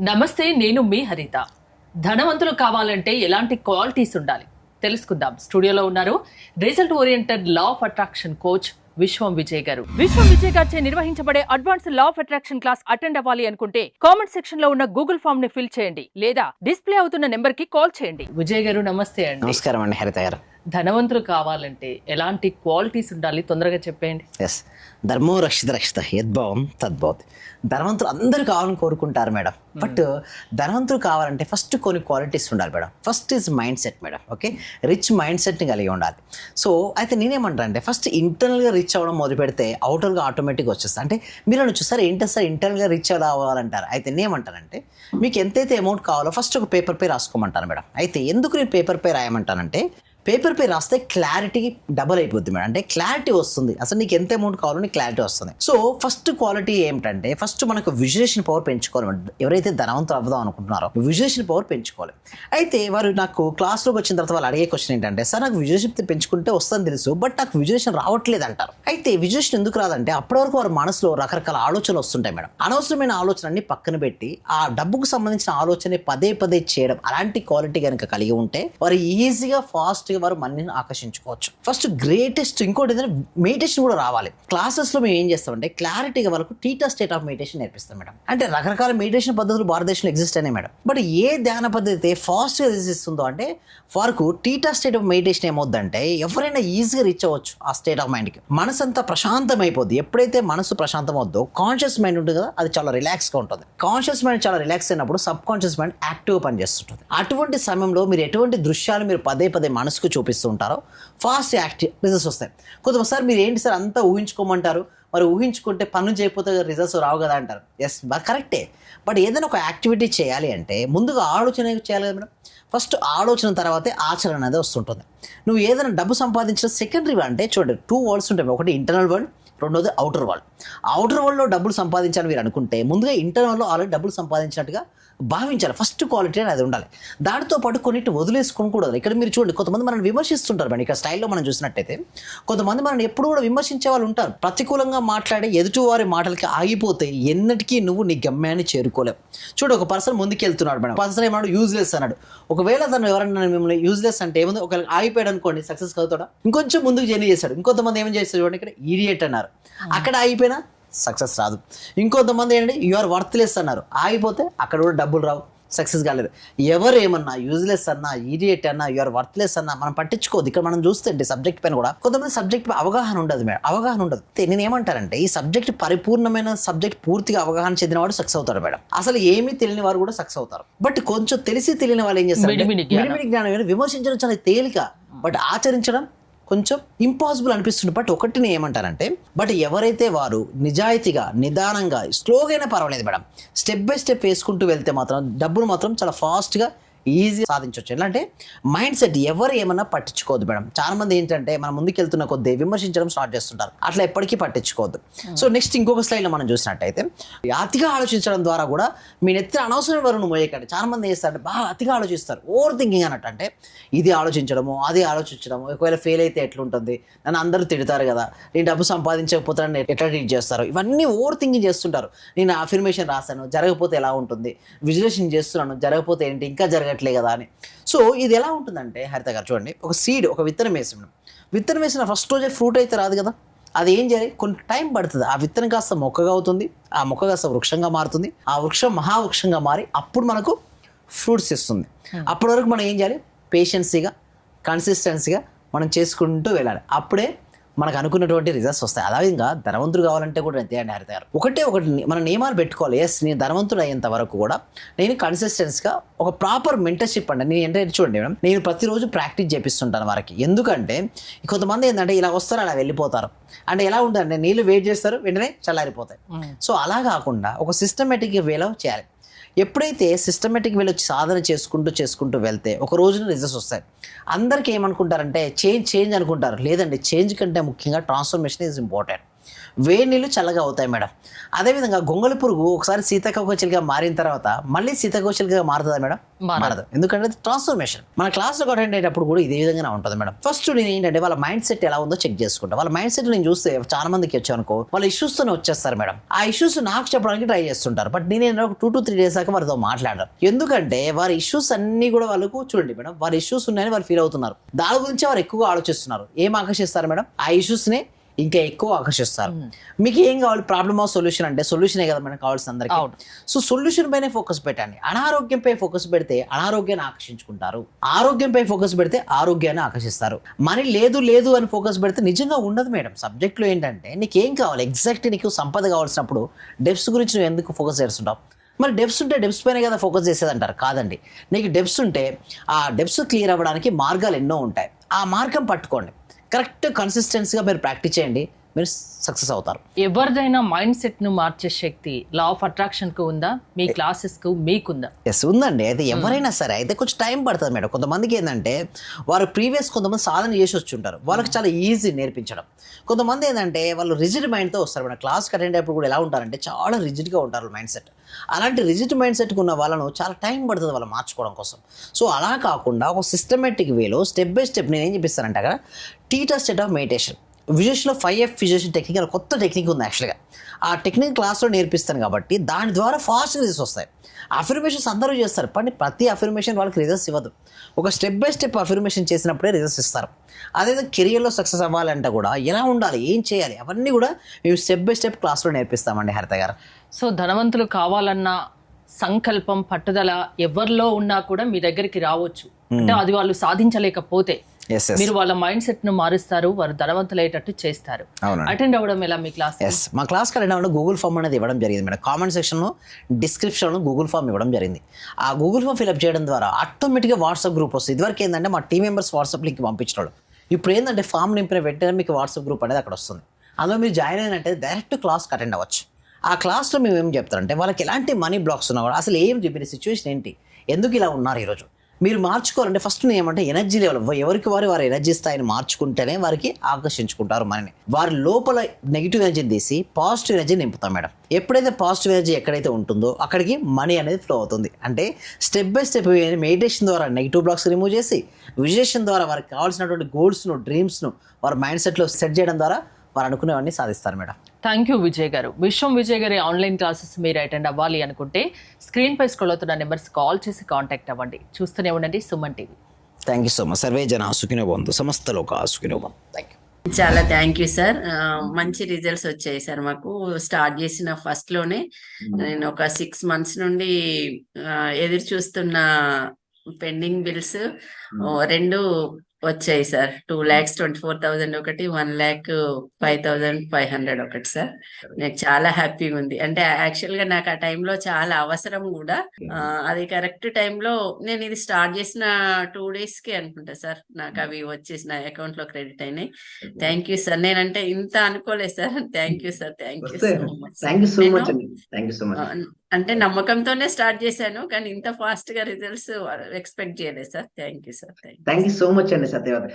నమస్తే నేను మీ హరిత. ధనవంతులు కావాలంటే ఎలాంటి క్వాలిటీస్ ఉండాలి? తెలుసుకుందాం. స్టూడియోలో ఉన్నారు result oriented law of attraction coach Vishwam Vijay garu. Vishwam Vijay గారిచే నిర్వహించబడే advance law of attraction class attend అవ్వాలి అనుకుంటే కామెంట్ సెక్షన్లో ఉన్న గూగుల్ ఫామ్ని ఫిల్ చేయండి లేదా డిస్ప్లే అవుతున్న నెంబర్కి కాల్ చేయండి. విజయ్ గారు నమస్తే అండి. నమస్కారం అండి హరిత గారు. ధనవంతులు కావాలంటే ఎలాంటి క్వాలిటీస్ ఉండాలి? తొందరగా చెప్పేయండి. ఎస్ ధర్మో రక్షిత రక్షిత యద్భావం తద్భవతి. ధనవంతులు అందరూ కావాలని కోరుకుంటారు మేడం. బట్ ధనవంతులు కావాలంటే ఫస్ట్ కొన్ని క్వాలిటీస్ ఉండాలి madam. First is mind set madam. Okay? Rich mind సెట్ని కలిగి ఉండాలి. సో అయితే నేనేమంటా అంటే ఫస్ట్ ఇంటర్నల్గా రిచ్ అవ్వడం మొదలు పెడితే అవుటర్గా ఆటోమేటిక్గా వచ్చేస్తుంది అంటే మీరు అనొచ్చు సార్ ఏంటి సార్ ఇంటర్నల్గా రిచ్ అవ్వాలంటారు? అయితే నేనేమంటానంటే మీకు ఎంతైతే అమౌంట్ కావాలో ఫస్ట్ ఒక పేపర్ పే రాసుకోమంటాను మేడం. అయితే ఎందుకు నేను పేపర్ పే రాయమంటానంటే పేపర్ పే రాస్తే క్లారిటీ డబల్ అయిపోద్ది మేడం. అంటే క్లారిటీ వస్తుంది. అసలు నీకు ఎంత అమౌంట్ కావాలో నీకు క్లారిటీ వస్తుంది. సో ఫస్ట్ క్వాలిటీ ఏమిటంటే ఫస్ట్ మనకు విజులేషన్ పవర్ పెంచుకోవాలి ఎవరైతే ధనవంతులు అవ్వదాం అనుకుంటున్నారో విజులేషన్ పవర్ పెంచుకోవాలి. అయితే వారు నాకు క్లాస్లోకి వచ్చిన తర్వాత వాళ్ళు అడిగే క్వశ్చన్ ఏంటంటే సార్ నాకు విజులేషన్ పెంచుకుంటే వస్తుందని తెలుసు బట్ నాకు విజులేషన్ రావట్లేదు అంటారు. అయితే విజులేషన్ ఎందుకు రాదంటే అప్పటి వరకు వారి మనసులో రకరకాల ఆలోచనలు వస్తుంటాయి మేడం. అనవసరమైన ఆలోచనన్ని పక్కన పెట్టి ఆ డబ్బుకు సంబంధించిన ఆలోచన పదే పదే చేయడం అలాంటి క్వాలిటీ కనుక కలిగి ఉంటే వారు ఈజీగా ఫాస్ట్ ఫాస్ట్గా వారు మనీని ఆకర్షించుకోవచ్చు. ఫస్ట్ గ్రేటెస్ట్ ఇంకోటి ఏంటంటే మెడిటేషన్ కూడా రావాలి. క్లాసెస్లో మేము ఏం చేస్తామంటే క్లారిటీగా వాళ్ళకు టీటా స్టేట్ ఆఫ్ మెడిటేషన్ నేర్పిస్తాం మేడం. అంటే రకరకాల మెడిటేషన్ పద్ధతులు భారతదేశంలో ఎగ్జిస్ట్ అయినాయి మేడం. బట్ ఏ ధ్యాన పద్ధతి అయితే ఫాస్ట్గా ఇస్తుందో అంటే వారికి టీటా స్టేట్ ఆఫ్ మెడిటేషన్ ఏమవుద్దంటే ఎవరైనా ఈజీగా రీచ్ అవ్వచ్చు ఆ స్టేట్ ఆఫ్ మైండ్కి మనసు అంతా ప్రశాంతం అయిపోద్ది ఎప్పుడైతే మనసు ప్రశాంతం అవుద్దో కాన్షియస్ మైండ్ ఉంటుంది కదా అది చాలా రిలాక్స్గా ఉంటుంది. కాన్షియస్ మైండ్ చాలా రిలాక్స్ అయినప్పుడు సబ్ కాన్షియస్ మైండ్ యాక్టివ్ పనిచేస్తుంటుంది. అటువంటి సమయంలో మీరు ఎటువంటి దృశ్యాలు మీరు పదే పదే మనసు రిస్క్ చూపిస్తూ ఉంటారో ఫాస్ట్ యాక్టివ్ రిజల్ట్స్ వస్తాయి కొంతసారి మీరు ఏంటి సార్ అంతా ఊహించుకోమంటారు? మరి ఊహించుకుంటే పనులు చేయకపోతే రిజల్ట్స్ రావు కదా అంటారు. ఎస్ కరెక్టే బట్ ఏదైనా ఒక యాక్టివిటీ చేయాలి అంటే ముందుగా ఆలోచన చేయాలి కదా మేడం? ఫస్ట్ ఆలోచన తర్వాతే ఆచరణ అనేది వస్తుంటుంది. నువ్వు ఏదైనా డబ్బు సంపాదించిన సెకండరీ అంటే చూడండి టూ వరల్డ్స్ ఉంటాయి. ఒకటి ఇంటర్నల్ వరల్డ్ రెండోది అవుటర్ వరల్డ్ అవుటర్ వరల్డ్లో డబ్బులు సంపాదించాలని మీరు అనుకుంటే ముందుగా ఇంటర్నల్లో ఆల్రెడీ డబ్బులు సంపాదించినట్టుగా భావించాలి. ఫస్ట్ క్వాలిటీ అనేది ఉండాలి. దానితో పాటు కొన్నిటి వదిలేసుకొని కూడా వదలాలి. ఇక్కడ మీరు చూడండి కొంతమంది మనల్ని విమర్శిస్తుంటారు మేడం. ఇక్కడ స్టైల్లో మనం చూసినట్టయితే కొంతమంది మనల్ని ఎప్పుడు కూడా విమర్శించే వాళ్ళు ఉంటారు. ప్రతికూలంగా మాట్లాడే ఎదుటివారి మాటలకి ఆగిపోతే ఎన్నటికీ నువ్వు నీ గమ్యాన్ని చేరుకోలేవు. చూడు ఒక పర్సన్ ముందుకు వెళ్తున్నాడు మేడం. పర్సన్ ఏమన్నాడు యూజ్లెస్ అన్నాడు. ఒకవేళ తను ఎవరన్నా మిమ్మల్ని యూజ్లెస్ అంటే ఏముంది? ఒక ఆగిపోయాడు అనుకోండి సక్సెస్ అవుతాడా? ఇంకొంచెం ముందుకు జర్నీ చేశాడు. ఇంకొంతమంది ఏం చేస్తారు చూడండి ఇక్కడ ఈడియట్ అన్నారు. అక్కడ ఆగిపోయినా సక్సెస్ రాదు. ఇంకొంతమంది ఏంటంటే యు ఆర్ వర్త్లెస్ అన్నారు. ఆగిపోతే అక్కడ కూడా డబ్బులు రావు. సక్సెస్ కాలేదు. ఎవరు ఏమన్నా యూజ్లెస్ అన్నా ఈడియట్ అన్నా యూఆర్ వర్త్లెస్ అన్నా మనం పట్టించుకోవద్దు. ఇక్కడ మనం చూస్తుంటే సబ్జెక్ట్ పైన కూడా కొంతమంది సబ్జెక్ట్ పై అవగాహన ఉండదు మేడం. అవగాహన ఉండదు. నేను ఏమంటానంటే ఈ సబ్జెక్ట్ పరిపూర్ణమైన సబ్జెక్ట్ పూర్తిగా అవగాహన చెందిన వాడు సక్సెస్ అవుతాడు మేడం. అసలు ఏమీ తెలియని వారు కూడా సక్సెస్ అవుతారు. బట్ కొంచెం తెలిసి తెలియని వాళ్ళు ఏం చేస్తారు జ్ఞానం. విమర్శించడం చాలా తేలిక. బట్ ఆచరించడం కొంచెం ఇంపాసిబుల్ అనిపిస్తుంది. బట్ ఒకటిని ఏమంటారంటే బట్ ఎవరైతే వారు నిజాయితీగా నిదానంగా స్లోగా అయినా పర్వాలేదు మేడం. స్టెప్ బై స్టెప్ వేసుకుంటూ వెళ్తే మాత్రం డబ్బులు మాత్రం చాలా ఫాస్ట్గా ఈజీ సాధించవచ్చు ఎలా అంటే మైండ్ సెట్ ఎవరు ఏమన్నా పట్టించుకోవద్దు మేడం. చాలా మంది ఏంటంటే మనం ముందుకు వెళ్తున్న కొద్దీ విమర్శించడం స్టార్ట్ చేస్తుంటారు. అట్లా ఎప్పటికీ పట్టించుకోవద్దు. సో నెక్స్ట్ ఇంకొక స్లైడ్లో మనం చూసినట్టయితే అతిగా ఆలోచించడం ద్వారా కూడా మీ నెత్తిన అనవసరమైన వరకు మోయకండి చాలా మంది ఏం చేస్తారు బాగా అతిగా ఆలోచిస్తారు. ఓవర్ థింకింగ్ అన్నట్టు అంటే ఇది ఆలోచించడము అది ఆలోచించడము. ఒకవేళ ఫెయిల్ అయితే ఎట్లుంటుంది? నన్ను అందరూ తిడతారు కదా. నేను డబ్బు సంపాదించకపోతే నన్ను ఎట్లా ట్రీట్ చేస్తారు? ఇవన్నీ ఓవర్ థింకింగ్ చేస్తుంటారు. నేను అఫర్మేషన్ రాశాను జరగకపోతే ఎలా ఉంటుంది? విజులేషన్ చేస్తున్నాను జరగకపోతే ఏంటి? ఇంకా జరగట్లే కదా అని. సో ఇది ఎలా ఉంటుందంటే హరిత గారు చూడండి ఒక సీడ్ ఒక విత్తనం వేసాం విత్తనం వేసిన ఫస్ట్ రోజే ఫ్రూట్ అయితే రాదు కదా. అది ఏం చేయాలి? కొంచెం టైం పడుతుంది. ఆ విత్తనం కాస్త మొక్కగా అవుతుంది ఆ మొక్క కాస్త వృక్షంగా మారుతుంది ఆ వృక్షం మహావృక్షంగా మారి అప్పుడు మనకు ఫ్రూట్స్ ఇస్తుంది. అప్పటి వరకు మనం ఏం చేయాలి? పేషెన్సీగా కన్సిస్టెన్సీగా మనం చేసుకుంటూ వెళ్ళాలి. అప్పుడే మనకు అనుకున్నటువంటి రిజల్ట్స్ వస్తాయి అదేవిధంగా ధనవంతుడు కావాలంటే కూడా అంతే అండి హరిత గారు ఒకటే ఒకటి మన నియమాలు పెట్టుకోవాలి. ఎస్ నేను ధనవంతుడు అయ్యేంత వరకు కూడా నేను కన్సిస్టెన్స్గా ఒక ప్రాపర్ మెంటర్షిప్ అండి. నేను ఏంటంటే చూడండి మేడం నేను ప్రతిరోజు ప్రాక్టీస్ చేపిస్తుంటాను వారికి. ఎందుకంటే కొంతమంది ఏంటంటే ఇలా వస్తారు అలా వెళ్ళిపోతారు. అంటే ఎలా ఉంటుందంటే నీళ్ళు వెయిట్ చేస్తారు వెంటనే చల్లారిపోతాయి. సో అలా కాకుండా ఒక సిస్టమేటిక్ వేలో చేయాలి. ఎప్పుడైతే సిస్టమేటిక్ వీళ్ళు సాధన చేసుకుంటూ చేసుకుంటూ వెళ్తే ఒక రోజున రిజల్ట్స్ వస్తాయి. అందరికీ ఏమనుకుంటారంటే చేంజ్ చేంజ్ అనుకుంటారు. లేదండి చేంజ్ కంటే ముఖ్యంగా ట్రాన్స్ఫర్మేషన్ ఈజ్ ఇంపార్టెంట్ వేడి నీళ్ళు చల్లగా అవుతాయి మేడం. అదేవిధంగా గొంగళి పురుగు ఒకసారి సీతాకోకచిలుగా మారిన తర్వాత మళ్ళీ సీతాకోకచిలుగా మారుతుందా మేడం? మారదు. ఎందుకంటే ట్రాన్స్ఫర్మేషన్ మన క్లాస్లో అటెండ్ అయ్యేటప్పుడు కూడా ఇదే విధంగా ఉంటుంది మేడం. ఫస్ట్ నేను ఏంటంటే వాళ్ళ మైండ్ సెట్ ఎలా ఉందో చెక్ చేసుకుంటా. వాళ్ళ మైండ్ సెట్ నేను చూస్తే చాలా మందికి వచ్చానుకో వాళ్ళ issues తోనే వచ్చేస్తారు మేడం. ఆ ఇష్యూస్ నాకు చెప్పడానికి ట్రై చేస్తుంటారు. బట్ నేను ఒక టూ టు త్రీ డేస్ దాకా వారితో మాట్లాడరు ఎందుకంటే వారి ఇష్యూస్ అన్ని కూడా వాళ్ళకు చూడండి మేడం. వారి ఇష్యూస్ ఉన్నాయని వారు ఫీల్ అవుతున్నారు. దాని గురించి వారు ఎక్కువగా ఆలోచిస్తున్నారు. ఏం ఆకర్షిస్తారు మేడం? ఆ issues నే ఇంకా ఎక్కువ ఆకర్షిస్తారు. మీకు ఏం కావాలి? ప్రాబ్లమ్ ఆఫ్ సొల్యూషన్ అంటే సొల్యూషనే కదా మనకు కావాల్సిన అందరికీ. సో సొల్యూషన్ పైనే ఫోకస్ పెట్టండి. అనారోగ్యంపై ఫోకస్ పెడితే అనారోగ్యాన్ని ఆకర్షించుకుంటారు. ఆరోగ్యంపై ఫోకస్ పెడితే ఆరోగ్యాన్ని ఆకర్షిస్తారు. మనీ లేదు లేదు అని ఫోకస్ పెడితే నిజంగా ఉండదు మేడం. సబ్జెక్ట్లో ఏంటంటే నీకు ఏం కావాలి? ఎగ్జాక్ట్ నీకు సంపద కావాల్సినప్పుడు డెప్స్ గురించి నువ్వు ఎందుకు ఫోకస్ చేస్తుంటావు? మరి డెప్స్ ఉంటే డెప్స్ పైన కదా ఫోకస్ చేసేది అంటారు కాదండి. నీకు డెప్స్ ఉంటే ఆ డెప్స్ క్లియర్ అవ్వడానికి మార్గాలు ఎన్నో ఉంటాయి. ఆ మార్గం పట్టుకోండి. కరెక్ట్ కన్సిస్టెన్సీగా మీరు ప్రాక్టీస్ చేయండి. మీరు సక్సెస్ అవుతారు. ఎవరిదైనా మైండ్ సెట్ను మార్చే శక్తి లా ఆఫ్ అట్రాక్షన్కు ఉందా? మీ క్లాసెస్కు మీకుందా? ఎస్ ఉందండి. అయితే ఎవరైనా సరే అయితే కొంచెం టైం పడుతుంది మేడం. కొంతమందికి ఏంటంటే వారు ప్రీవియస్ కొంతమంది సాధన చేసి వచ్చి ఉంటారు వాళ్ళకి చాలా ఈజీ నేర్పించడం. కొంతమంది ఏంటంటే వాళ్ళు రిజిడ్ మైండ్తో వస్తారు మేడం. క్లాస్కి అటెండ్ అయినప్పుడు కూడా ఎలా ఉంటారంటే చాలా రిజిడ్గా ఉంటారు మైండ్ సెట్ అలాంటి రిజిడ్ మైండ్ సెట్కి ఉన్న వాళ్ళను చాలా టైం పడుతుంది వాళ్ళు మార్చుకోవడం కోసం. సో అలా కాకుండా ఒక సిస్టమేటిక్ వేలో స్టెప్ బై స్టెప్ నేను ఏం చెప్పిస్తానంటే అక్కడ టీటర్ స్టేట్ ఆఫ్ మెడిటేషన్ విజువేషన్లో ఫైవ్ ఎఫ్ విజువేషన్ టెక్నిక్ అని కొత్త టెక్నిక్ ఉంది యాక్చువల్గా ఆ టెక్నిక్ క్లాస్లో నేర్పిస్తాను కాబట్టి దాని ద్వారా ఫాస్ట్ రిజల్ట్స్ వస్తాయి. అఫర్మేషన్స్ అందరూ చేస్తారు కానీ ప్రతి అఫర్మేషన్ వాళ్ళకి రిజల్ట్స్ ఇవ్వదు. ఒక స్టెప్ బై స్టెప్ అఫర్మేషన్ చేసినప్పుడే రిజల్ట్స్ ఇస్తారు. అదే కెరియర్లో సక్సెస్ అవ్వాలంటే కూడా ఎలా ఉండాలి ఏం చేయాలి అవన్నీ కూడా మేము స్టెప్ బై స్టెప్ క్లాస్లో నేర్పిస్తామండి హరిత గారు. సో ధనవంతులు కావాలన్న సంకల్పం పట్టుదల ఎవరిలో ఉన్నా కూడా మీ దగ్గరికి రావచ్చు. అంటే అది వాళ్ళు సాధించలేకపోతే. మీరు వాళ్ళ మైండ్ సెట్ను మారుస్తారు వారు ధనవంతులయ్యేటట్టు చేస్తారు. అటెండ్ అవ్వడం ఎలా మీ క్లాస్? ఎస్ మా క్లాస్కి వెళ్ళినప్పుడు గూగుల్ ఫామ్ అనేది ఇవ్వడం జరిగింది మేడం. కామెంట్ సెక్షన్లో డిస్క్రిప్షన్లో గూగుల్ ఫామ్ ఇవ్వడం జరిగింది. ఆ గూగుల్ ఫామ్ ఫిల్అప్ చేయడం ద్వారా ఆటోమేటిక్గా వాట్సాప్ గ్రూప్ వస్తుంది. ఇదివరకు ఏంటంటే మా టీం మెంబర్స్ వాట్సాప్ లింక్ పంపించినాడు ఇప్పుడు ఏంటంటే ఫామ్ నింపిన వెంటనే మీకు వాట్సాప్ గ్రూప్ అనేది అక్కడ వస్తుంది. అందులో మీరు జాయిన్ అయినట్టే డైరెక్ట్ క్లాస్కి అటెండ్ అవ్వచ్చు. ఆ క్లాస్లో మేము ఏం చెప్తారంటే వాళ్ళకి ఎలాంటి మనీ బ్లాక్స్ ఉన్నా కూడా అసలు ఏం చెప్పిన సిచ్యువేషన్ ఏంటి? ఎందుకు ఇలా ఉన్నారు ఈరోజు? మీరు మార్చుకోవాలంటే ఫస్ట్ నేను ఏమంటే ఎనర్జీ లెవెల్ ఎవరికి వారు వారి ఎనర్జీ స్థాయిని మార్చుకుంటేనే వారికి ఆకర్షించుకుంటారు మనని వారి లోపల నెగిటివ్ ఎనర్జీని తీసి పాజిటివ్ ఎనర్జీ నింపుతాం మేడం. ఎప్పుడైతే పాజిటివ్ ఎనర్జీ ఎక్కడైతే ఉంటుందో అక్కడికి మనీ అనేది ఫ్లో అవుతుంది. అంటే స్టెప్ బై స్టెప్ మెడిటేషన్ ద్వారా నెగిటివ్ బ్లాక్స్ రిమూవ్ చేసి విజేషన్ ద్వారా వారికి కావాల్సినటువంటి గోల్స్ను డ్రీమ్స్ను వారి మైండ్ సెట్లో సెట్ చేయడం ద్వారా వారు అనుకునేవన్నీ సాధిస్తారు madam. Thank you Vijay garu. Vishwam Vijay గారి ఆన్లైన్ క్లాసెస్ మీరు అటెండ్ అవ్వాలి అనుకుంటే స్క్రీన్ పై స్క్రోల్ అవుతున్న నెంబర్స్ కాల్ చేసి కాంటాక్ట్ అవ్వండి. చూస్తూనే ఉండండి Suman TV. Thank you so much survey జన సుఖినో బంధు సమస్త లోక సుఖినో బంధు థ్యాంక్ యూ చాలా థ్యాంక్ యూ సార్ మంచి రిజల్ట్స్ వచ్చాయి సార్ మాకు. స్టార్ట్ చేసిన ఫస్ట్లోనే. నేను ఒక సిక్స్ మంత్స్ నుండి ఎదురు చూస్తున్న పెండింగ్ బిల్స్ రెండు వచ్చాయి sir. Two lakhs twenty four thousand ఒకటి one lakh five thousand five hundred ఒకటి సార్. నాకు చాలా హ్యాపీగా ఉంది. అంటే యాక్చువల్గా నాకు ఆ టైంలో చాలా అవసరం కూడా. ఆ, అది కరెక్ట్ టైంలో నేను ఇది స్టార్ట్ చేసిన టూ డేస్కి అనుకుంటా సార్. నాకు అవి వచ్చేసి నా అకౌంట్లో క్రెడిట్ అయినాయి. Thank you sir. నేనంటే ఇంత అనుకోలేదు sir. Thank you sir. Thank you so much అంటే నమ్మకంతోనే స్టార్ట్ చేశాను కానీ ఇంత ఫాస్ట్గా రిజల్ట్స్ ఎక్స్పెక్ట్ చేయలేదు sir. Thank you sir thank thank you so much అండి సత్యవతి.